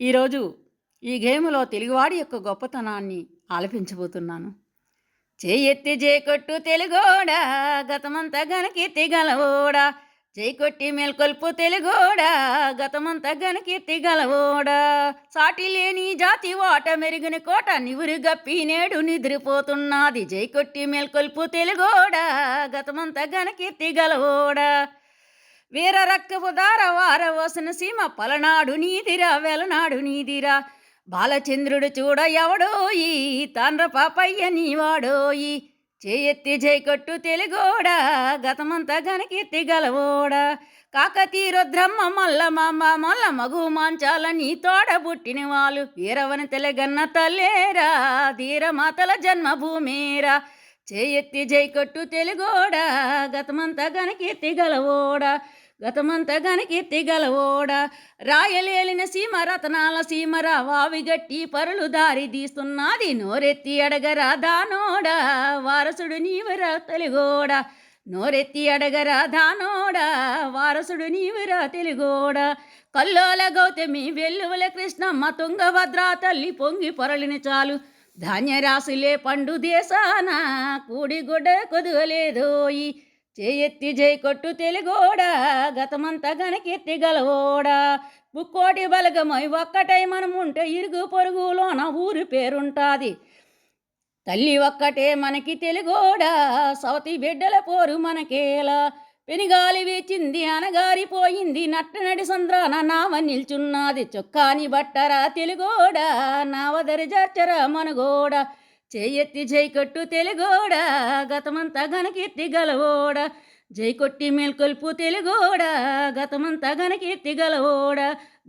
ఈరోజు ఈ గేములో తెలుగువాడి యొక్క గొప్పతనాన్ని ఆలపించబోతున్నాను. చేయెత్తి జయకొట్టు తెలుగోడా గతమంతా గనకీర్తి గలవోడా. జయకొట్టి మేల్కొల్పు తెలుగోడా గతమంతా గనకీర్తి గలవోడా. సాటి లేని జాతి వాట మెరుగుని కోట నివురు గప్పి నేడు నిద్రపోతున్నది. జయకొట్టి మేల్కొల్పు తెలుగోడా గతమంతా గనకీర్తి గలవోడా. వీర రక్కపు దార వార వసన సీమ పలనాడు నీదిరా వెలనాడు నీదిరా. బాలచంద్రుడు చూడ ఎవడోయి తాండ్ర పాపయ్య నీవాడోయి చేయెత్తి జైకొట్టు తెలుగోడా గతమంతా గనకీర్తి గలవోడా. కాకతీ రుద్రమ్మ మల్ల మామ మల్ల మగు మాంచాల నీ తోడ పుట్టిన వాళ్ళు. వీరవని తెలగన్న తల్లేరా ధీరమాతల జన్మభూమేరా. చేయెత్తి జైకొట్టు తెలుగోడా గతమంతా గనకీర్తి గలవోడా. గతమంతా గనకీర్తి గలవోడా. రాయలేలిన సీమ రతనాల సీమరా వావిగట్టి పరులు దారి తీస్తున్నది నోరెత్తి అడగరా దానోడ. వారసుడు నీవరా తెలుగోడ. నోరెత్తి అడగరా దానోడ. వారసుడు నీవరా తెలుగోడ. కల్లోల గౌతమి వెల్లువల కృష్ణమ్మ తుంగభద్ర తల్లి పొంగి పొరలిని చాలు. ధాన్యరాశులే పండు దేశాన. కూడిగుడ్డ కొదువలేదోయి. చేయెత్తి జై కొట్టు తెలుగోడా గతమంతా గనకెత్తి గలవోడా. బుక్కోటి బలగమై ఒక్కటై మనముంటే ఇరుగు పొరుగులోన ఊరి పేరుంటాది. తల్లి ఒక్కటే మనకి తెలుగోడా సవతి బిడ్డల పోరు మనకేలా. పెనిగాలి వేచింది అనగారిపోయింది నట్టనడి సంద్రాన నావ నిల్చున్నది. చొక్కాని బట్టరా తెలుగోడా నావదరి జర్చరా మనగోడ. చేయెత్తి జైకొట్టు తెలుగోడా గతమంతా ఘనకీర్తి గలవోడ. జై కొట్టి మేల్కొల్పు తెలుగోడా గతమంతా ఘనకీర్తి గలవోడ.